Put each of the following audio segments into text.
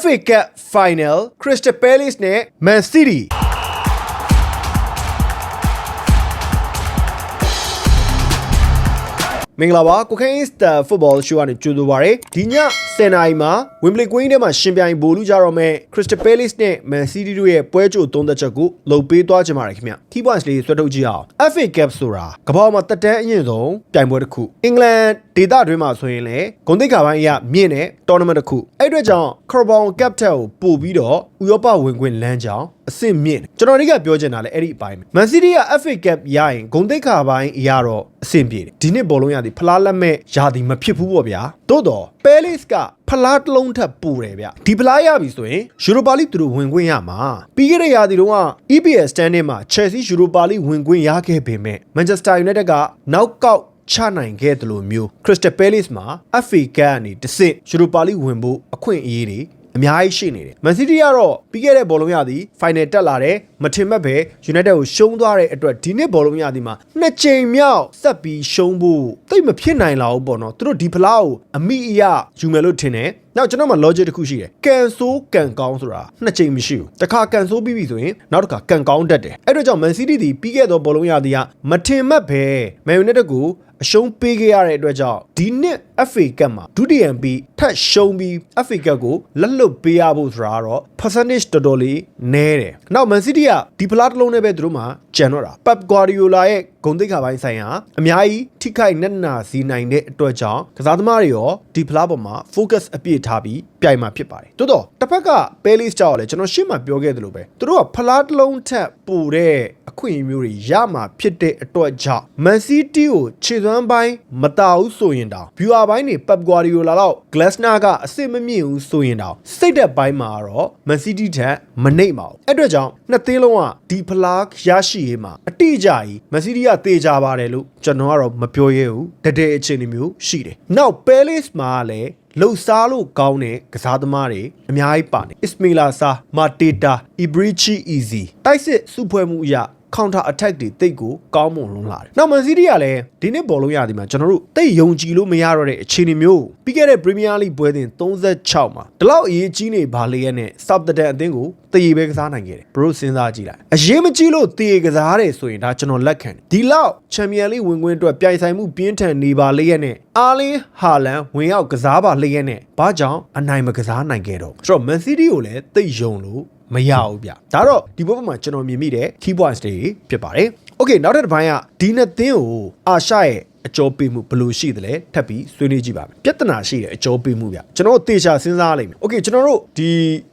FA Cup Final Crystal Palace နဲ့ Man City မင်္ဂလာပါကိုခိုင်းစတာဖုတ်ဘောရှိုးကနေကြိုဆိုပါရစေဒီည10နာရီမှာ Wembley Queen ထဲမှာရှင်ပြိုင်ဘိုလ်လူကြတော့မဲ့ Crystal Palace နဲ့ Man City တို့ရဲ့ပွဲကြိုသုံးသက်ချက်ကိုလုံပေးသွားကြပါရခင်ဗျ Key points လေးဆွဲထုတ်ကြည့်အောင် FA Cup ဆိုတာကမ္ဘာမှာတက်တန်းအရင်ဆုံးပြိုင်ပွဲတစ်ခုအင်္ဂလန်ဒေသတွင်းမှာဆိုရင်လည်းဂုဏ်သိက္ခာပိုင်းအရမြင့်တဲ့ tournament တစ်ခုအဲ့အတွက်ကြောင့် Carabao Cup ထက်ကိုပို့ပြီးတော့ဥရောပဝင်ခွင့်လမ်းကြောင်းအဆင့်မြင့်တယ်ကျွန်တော်တို့ကပြောချင်တာလည်းအဲ့ဒီအပိုင်းပဲ Man City က FA Cup ရရင်ဂုဏ်သိက္ခာပိုင်းအရာတော့အဆင့်ပြေတယ်ဒီနှစ်ဘောလုံးရသည်ဖလားလက်မဲ့ရာသီမဖြစ်ဘူးပေါ့ဗျာသို့တော့ Palace ကဖလားတစ်လုံးထပ်ပူတယ်ဗျဒီဖလားရပြီဆိုရင် Europa League သူတို့ဝင်ခွင့်ရမှာပြီးခဲ့တဲ့ရာသီတုန်းက EPL standing မှာ Chelsea Europa League ဝင်ခွင့်ရခဲ့ပေမဲ့ Manchester United ကနောက်ကောက် ချနိုင်ခဲ့တယ်လို့မျိုး Crystal Palace မှာ FA Cup ကနေတစ်စစ် Europa League ဝင်ဖို့အခွင့်အရေးတွေအများကြီးရှိနေတယ်။ Man City ကတော့ပြီးခဲ့တဲ့ဘောလုံးရသည် final တက်လာတယ်မထင်မှတ်ပဲ United ကိုရှုံးသွားတဲ့အတွက်ဒီနှစ်ဘောလုံးရသည်မှာနှစ်ချိန်မြောက်ဆက်ပြီးရှုံးဖို့တိတ်မဖြစ်နိုင်လောက်ဘူးပေါ့နော်။သူတို့ဒီဖလားကိုအမိအယယူမယ်လို့ထင်တယ်။နောက်ကျွန်တော်မှ logic တစ်ခုရှိတယ်။ကန်ဆိုးကန်ကောင်းဆိုတာနှစ်ချိန်မရှိဘူး။တစ်ခါကန်ဆိုးပြီးပြီဆိုရင်နောက်တစ်ခါကန်ကောင်းတတ်တယ်။အဲ့တော့ကြောင့် Man City ဒီပြီးခဲ့သောဘောလုံးရသည်ကမထင်မှတ်ပဲ Man United ကို အရှုံးပေးခဲ့ရတဲ့အတွက်ကြောင့်ဒီနှစ် FA Cup မှာဒုတိယပြီးထပ်ရှုံးပြီး FA Cup ကိုလက်လွတ်ပေးရဖို့ဆိုတာကတော့ percentage တော်တော်လေးနည်းတယ်။နောက် Man City ကဒီဖလားတစ်လုံးနဲ့ပဲသူတို့မှကြံတော့တာ။ Pep Guardiola ရဲ့ဂုဏ်သိက္ခာပိုင်းဆိုင်ရာအများကြီးထိခိုက်နက်နာစီနိုင်တဲ့အတွက်ကြောင့်ကစားသမားတွေရောဒီဖလားပေါ်မှာ focus အပြည့်ထားပြီးပြိုင်မှာဖြစ်ပါတယ်။တိုးတော့တစ်ဖက်က Palace ကြောက်လဲကျွန်တော်ရှင်းမှပြောခဲ့သလိုပဲသူတို့ကဖလားတစ်လုံးထက်ပိုတဲ့အခွင့်အရေးမျိုးတွေရမှာဖြစ်တဲ့အတွက်ကြောင့် Man City ကိုခြေစွမ်းပိုင်းမတာဘူးဆိုရင်တောင် viewer ပိုင်းတွေ Pep Guardiola လောက် Glasner ကအစ်စ်မမြင့်ဘူးဆိုရင်တောင်စိတ်သက်ပိုင်းမှာတော့ Man City ထက်မနှိမ့်ပါဘူးအဲ့အတွက်ကြောင့်နှစ်သင်းလုံးကဒီဖလားရရှိရေးမှာအတိအကျကြီး Man City ကတေချာပါတယ်လို့ကျွန်တော်ကတော့မပြောရဲဘူးတတဲ့အခြေအနေမျိုးရှိတယ်နောက် Palace မှာလည်း လှုပ်ရှားလို့ကောင်းတဲ့ကစားသမားတွေအများကြီးပါနေ Ismaila Sarr, Mateta, Ibrichi Easy တိုက်စစ်စုဖွဲ့မှုအရ counter attack တွေတိတ်ကိုကောင်းမွန်လုံးလာတယ်။နောက် Man City ကလည်းဒီနှစ်ဘောလုံးရသည်မှာကျွန်တော်တို့တိတ်ယုံကြည်လို့မရတော့တဲ့အခြေအနေမျိုးပြီးခဲ့တဲ့ Premier League ပွဲစဉ်36မှာဒီလောက်အရေးကြီးနေပါလေရဲ့နဲ့ Southampton အသင်းကိုတရေပဲကစားနိုင်ခဲ့တယ်။ဘရိုစဉ်းစားကြည့်လိုက်။အရေးမကြီးလို့တရေကစားတယ်ဆိုရင်ဒါကျွန်တော်လက်ခံတယ်။ဒီလောက် Champion League ဝင်ခွင့်အတွက်ပြိုင်ဆိုင်မှုပြင်းထန်နေပါလေရဲ့နဲ့အာလင်းဟာလန်ဝင်ရောက်ကစားပါလေရဲ့နဲ့ဘာကြောင့်အနိုင်မကစားနိုင်ခဲ့တော့။ဆိုတော့ Man City ကိုလည်းတိတ်ယုံလို့မရဘူးဗျဒါတော့ဒီဘက်မှာကျွန်တော်မြင်မိတဲ့ key points တွေဖြစ်ပါတယ် okay နောက်တစ်ပိုင်းကဒီနှစ်သင်းကိုအာရှရဲ့ အကျော်ပေးမှုဘယ်လိုရှိသလဲထပ်ပြီးဆွေးနွေးကြည့်ပါမယ်ပြဿနာရှိတဲ့အကျော်ပေးမှုဗျကျွန်တော်တို့တေချာစဉ်းစားလိုက်မယ် okay ကျွန်တော်တို့ဒီ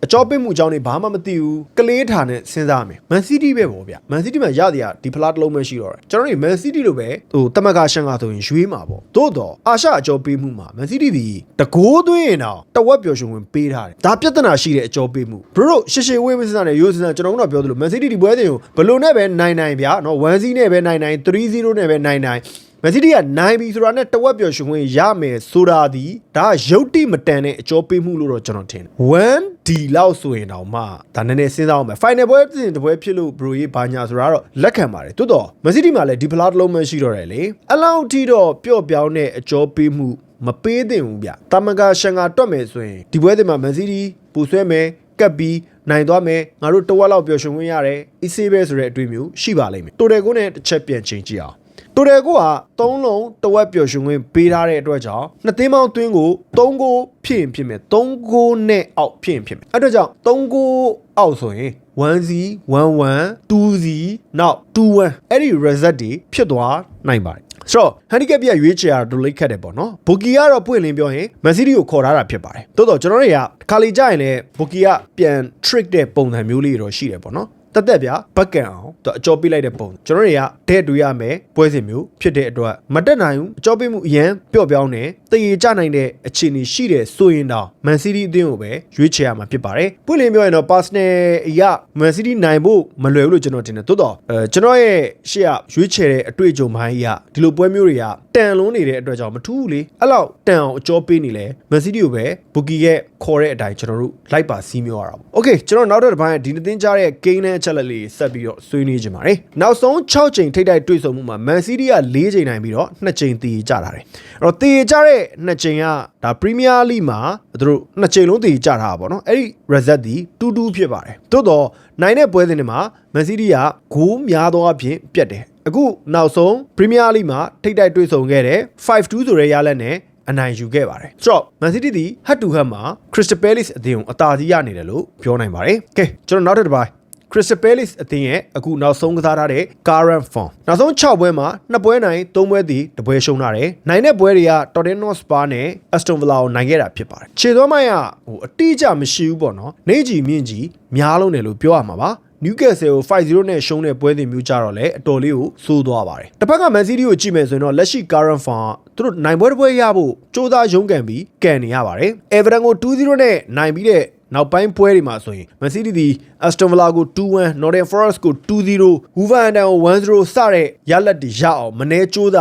အကျော်ပေးမှုအကြောင်းတွေဘာမှမသိဘူးကလေးထာနဲ့စဉ်းစားမယ် Man City ပဲပေါ့ဗျ Man City မှာရသည်ကဒီဖလားတစ်လုံးပဲရှိတော့တယ်ကျွန်တော်တို့ Man City လိုပဲဟိုတမကရှန်ကဆိုရင်ရွေးမှာပေါ့သို့တော့အာရှအကျော်ပေးမှုမှာ Man City ဒီတကိုးသွင်းရင်တော့တဝက်ပျော်ရွှင်ဝင်ပေးထားတယ်ဒါပြဿနာရှိတဲ့အကျော်ပေးမှုဘရိုတို့ရှေရှေဝေးမစစနဲ့ရိုးစစကျွန်တော်တို့ကပြောသလို Man City ဒီပွဲစဉ်ကိုဘယ်လိုနဲ့ပဲနိုင်နိုင်ဗျာနော်1-0နဲ့ပဲနိုင်နိုင်3-0နဲ့ပဲနိုင်နိုင် မန်စီးတီးကနိုင်ပြီဆိုတာနဲ့တဝက်ပျော်ရွှင်ဝင်ရမယ်ဆိုတာဒီဒါကရုပ်တိမတန်တဲ့အကျော်ပေးမှုလို့တော့ကျွန်တော်ထင်တယ်1 D လောက်ဆိုရင်တောင်မှဒါနည်းနည်းစဉ်းစားအောင်မယ် final ပွဲစဉ်တစ်ပွဲဖြစ်လို့ bro ရေးဘာညာဆိုတာတော့လက်ခံပါတယ်တိုးတော့မန်စီးတီးမှာလည်းဒီဖလားတစ်လုံးပဲရှိတော့တယ်လေအလောက်ထိတော့ပျော့ပြောင်းတဲ့အကျော်ပေးမှုမပေးသင့်ဘူးဗျတာမန်ကရှန်ကတွက်မယ်ဆိုရင်ဒီပွဲစဉ်မှာမန်စီးတီးပူဆွဲမယ်ကပ်ပြီးနိုင်သွားမယ်ငါတို့တဝက်လောက်ပျော်ရွှင်ခွင့်ရတယ်အစ်စေးပဲဆိုတဲ့အတွေ့အမျိုးရှိပါလိမ့်မယ်တိုတယ်ကိုနဲ့တစ်ချက်ပြန်ချိန်ကြည့်အောင် တိုတယ်ကိုက၃လုံးတဝက်ပျော်ရွှင်ခွင့်ပေးထားတဲ့အတွက်ကြောင့်နှစ်သိန်းပေါင်းသွင်းကို၃ကိုဖြစ်ရင်ဖြစ်မယ်၃ကိုနဲ့အောက်ဖြစ်ရင်ဖြစ်မယ်အဲ့အတွက်ကြောင့်၃ကိုအောက်ဆိုရင်1 0 1 1 2 0နောက်2 1အဲ့ဒီ reset တွေဖြစ်သွားနိုင်ပါတယ်ဆိုတော့ handicap ပြရွေးချယ်ရတော့လိတ်ခတ်တယ်ပေါ့နော်ဘူကီကတော့ပွင့်လင်းပြောရင် Man City ကိုခေါ်ထားတာဖြစ်ပါတယ်တိုးတော့ကျွန်တော်တို့တွေကခါလီကြရင်လည်းဘူကီကပြန် trick တဲ့ပုံစံမျိုးလေးတော့ရှိတယ်ပေါ့နော် တက်တက်ဗျာဘက်ကန်အောင်သူအကြောပေးလိုက်တဲ့ပုံကျွန်တော်တွေကတဲ့တွေ့ရမယ်ပွဲစဉ်မျိုးဖြစ်တဲ့အတွက်မတက်နိုင်ဘူးအကြောပေးမှုအရန်ပျော့ပြောင်းနေတရေကြနိုင်တဲ့အခြေအနေရှိတယ်ဆိုရင်တော့ Man City အသင်းကိုပဲရွေးချယ်ရမှာဖြစ်ပါတယ်ပွင့်လင်းပြောရင်တော့ Arsenal အရ Man City နိုင်ဖို့မလွယ်ဘူးလို့ကျွန်တော်ထင်တယ်တိုးတော့အဲကျွန်တော်ရဲ့ရှေ့ကရွေးချယ်တဲ့အတွေ့အကြုံပိုင်းအရဒီလိုပွဲမျိုးတွေကတန်လုံးနေတဲ့အတွက်ကြောင့်မထူးဘူးလေအဲ့လောက်တန်အောင်အကြောပေးနေလဲ Man City ကိုပဲဘူကီရဲ့ခေါ်တဲ့အတိုင်းကျွန်တော်တို့လိုက်ပါစီးမျောရတာပေါ့။ Okay ကျွန်တော်နောက်တစ်တစ်ပိုင်းဒီနေ့သင်ကြားတဲ့ကိန်းနဲ့အချက်လက်လေးဆက်ပြီးတော့ဆွေးနွေးကြပါမယ်။နောက်ဆုံး6ချိန်ထိပ်တိုက်တွေ့ဆုံမှုမှာ Man City က4ချိန်နိုင်ပြီးတော့2ချိန်တည်ကြလာတယ်။အဲ့တော့တည်ကြတဲ့2ချိန်ကဒါ Premier League မှာသူတို့2ချိန်လုံးတည်ကြတာပါနော်။အဲ့ဒီ result ဒီ2-2ဖြစ်ပါတယ်။သို့တော့နိုင်တဲ့ပွဲစဉ်တွေမှာ Man City ကဂိုးများသောအဖြစ်ပြတ်တယ်။အခုနောက်ဆုံး Premier League မှာထိပ်တိုက်တွေ့ဆုံခဲ့တဲ့5-2ဆိုတဲ့ရလဒ်နဲ့အနိုင်ယူခဲ့ပါတယ်။ဆိုတော့ Man City ဒီ head to head မှာ Crystal Palace အသင်းကိုအသာစီးရနေတယ်လို့ပြောနိုင်ပါတယ်။ကဲကျွန်တော်နောက်တစ်ပိုင်း Crystal Palace အသင်းရဲ့အခုနောက်ဆုံးကစားထားတဲ့ current form နောက်ဆုံး6ပွဲမှာ2ပွဲနိုင်3ပွဲသည်တပွဲရှုံးထားတယ်။နိုင်တဲ့ပွဲတွေက Tottenham Hotspur နဲ့ Aston Villa ကိုနိုင်ခဲ့တာဖြစ်ပါတယ်။ခြေသွမ်းမိုင်းကဟိုအတိအကျမရှိဘူးပေါ့နော်။နေကြီးမြင့်ကြီးများလုံးတယ်လို့ပြောရမှာပါ။ Newcastle ကို5-0နဲ့ရှုံးတဲ့ပွဲစဉ်မျိုးကြတော့လေအတော်လေးကိုစိုးသွားပါတယ်။တစ်ဖက်က Man City ကိုကြည့်မယ်ဆိုရင်တော့လက်ရှိ current form ကသူတို့နိုင်ပွဲတစ်ပွဲရဖို့စ조사ရုံးကန်ပြီးကန်နေရပါတယ်။ Everton ကို2-0နဲ့နိုင်ပြီးတဲ့ နောက်ပိုင်းပွဲတွေမှာဆိုရင် Man City ဒီ Aston Villa ကို2-1 Nottingham Forest ကို2-0 Wolverhampton ကို1-0စတဲ့ရလဒ်တွေရအောင်မနေစ조사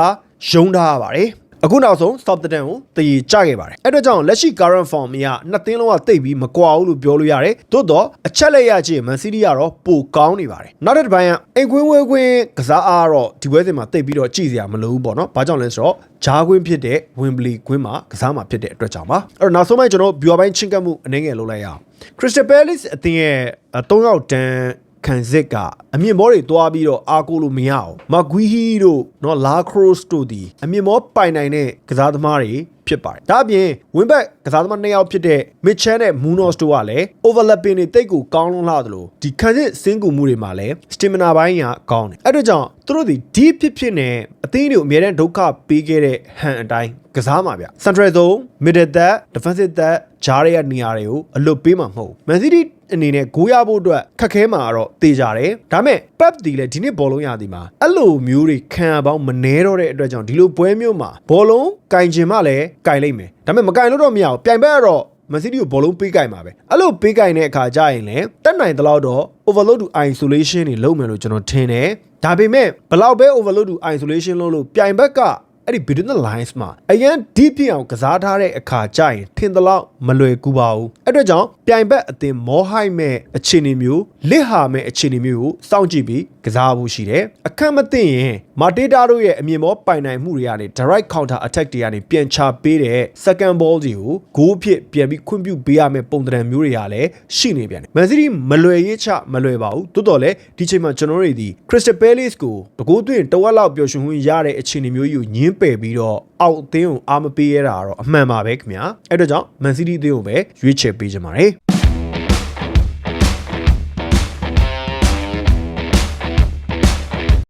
ရုံးထားရပါတယ်။ အခုနောက်ဆုံး Southampton ကိုတည်ကြခဲ့ပါတယ်အဲ့တော့ကြောင့်လက်ရှိ current form အရနှစ်သင်းလုံးကတိတ်ပြီးမကွာဘူးလို့ပြောလို့ရတယ်သို့တော့အချက်လက်ရချင်း Man City ကတော့ပိုကောင်းနေပါတယ်နောက်တစ်ပိုင်းကအိမ်ကွင်းဝဲကွင်းကစားအားတော့ဒီပွဲစဉ်မှာတိတ်ပြီးတော့ကြည့်စရာမလိုဘူးပေါ့နော်ဘာကြောင့်လဲဆိုတော့ဂျားကွင်းဖြစ်တဲ့ Wembley ကွင်းမှာကစားမှာဖြစ်တဲ့အတွက်ကြောင့်ပါအဲ့တော့နောက်ဆုံးပိုင်းကျွန်တော် viewer ပိုင်းချင်းကပ်မှုအနေငယ်လုပ်လိုက်ရအောင် Crystal Palace အသင်းရဲ့၃ယောက်တန်း ခံစစ်ကအမြင့်မောတွေတွားပြီးတော့အားကိုးလို့မရအောင်မဂွီဟီတို့နော်လာခရိုစ်တို့ဒီအမြင့်မောပိုင်နိုင်တဲ့ကစားသမားတွေဖြစ်ပါတယ်ဒါအပြင်ဝင်းဘက်ကစားသမားနှစ်ယောက်ဖြစ်တဲ့မစ်ချန်နဲ့မူနော့စ်တို့ကလည်း overlapping တွေတိတ်ကိုကောင်းလုံးလာသလိုဒီခံစစ်စင်းကူမှုတွေမှာလည်း stamina ဘိုင်းကကောင်းတယ်အဲ့တို့ကြောင့်သူတို့ဒီ deep ဖြစ်ဖြစ်နဲ့အသင်းတွေကိုအများတန်းဒုက္ခပေးခဲ့တဲ့ဟန်အတိုင်းကစားမှာဗျ Central Zone Middle Third Defensive Third ဂျားရဲ့နေရာတွေကိုအလွတ်ပေးမှာမဟုတ် Man City အနေနဲ့ဂိုးရဖို့အတွက်ခက်ခဲမှာတော့တေးကြတယ်ဒါမဲ့ Pep ဒီလည်းဒီနေ့ဘောလုံးရသည်မှာအဲ့လိုမျိုးတွေခံရပေါင်းမနှဲတော့တဲ့အတွက်ကြောင့်ဒီလိုပွဲမျိုးမှာဘောလုံးကင်ချင်မှလည်းကင်လိုက်မယ်ဒါမဲ့မကင်လို့တော့မရဘူးပြိုင်ဘက်ကတော့မန်စီးတီးကိုဘောလုံးပေးကင်ပါပဲအဲ့လိုပေးကင်တဲ့အခါကျရင်လည်းတက်နိုင်တဲ့လောက်တော့ overload to isolation တွေလုပ်မယ်လို့ကျွန်တော်ထင်တယ်ဒါပေမဲ့ဘလောက်ပဲ overload to isolation လုပ်လို့ပြိုင်ဘက်က အဲ့ဒီ between the lines မှာအရန် deep ပြအောင်ကစားထားတဲ့အခါကျရင်ထင်သလောက်မလွယ်ကူပါဘူးအဲ့အတွက်ကြောင့်ပြိုင်ဘက်အသင်းမောဟိုက်မဲ့အခြေအနေမျိုးလစ်ဟာမဲ့အခြေအနေမျိုးကိုစောင့်ကြည့်ပြီး ကစားဖို့ရှိတယ်အခက်မသိရင်မာတေတာတို့ရဲ့အမြင်မောပိုင်နိုင်မှုတွေကနေ direct counter attack တွေကနေပြန်ချပေးတဲ့ second ball တွေကိုဂိုးဖြစ်ပြန်ပြီးခွင့်ပြုပေးရမယ့်ပုံသဏ္ဍာန်မျိုးတွေကလည်းရှိနေပြန်တယ် Man City မလွယ်ရေးချမလွယ်ပါဘူးတိုးတော်လည်းဒီချိန်မှာကျွန်တော်တို့ဒီ Crystal Palace ကိုတကိုးသွင်းတဝက်လောက်ပျော်ရွှင်ခွင့်ရတဲ့အခြေအနေမျိုးကြီးကိုညင်းပယ်ပြီးတော့အောက်အသင်းကိုအားမပေးရတာတော့အမှန်ပါပဲခင်ဗျာအဲ့တော့ကြောင့် Man City အသင်းကိုပဲရွေးချယ်ပေးကြပါတယ်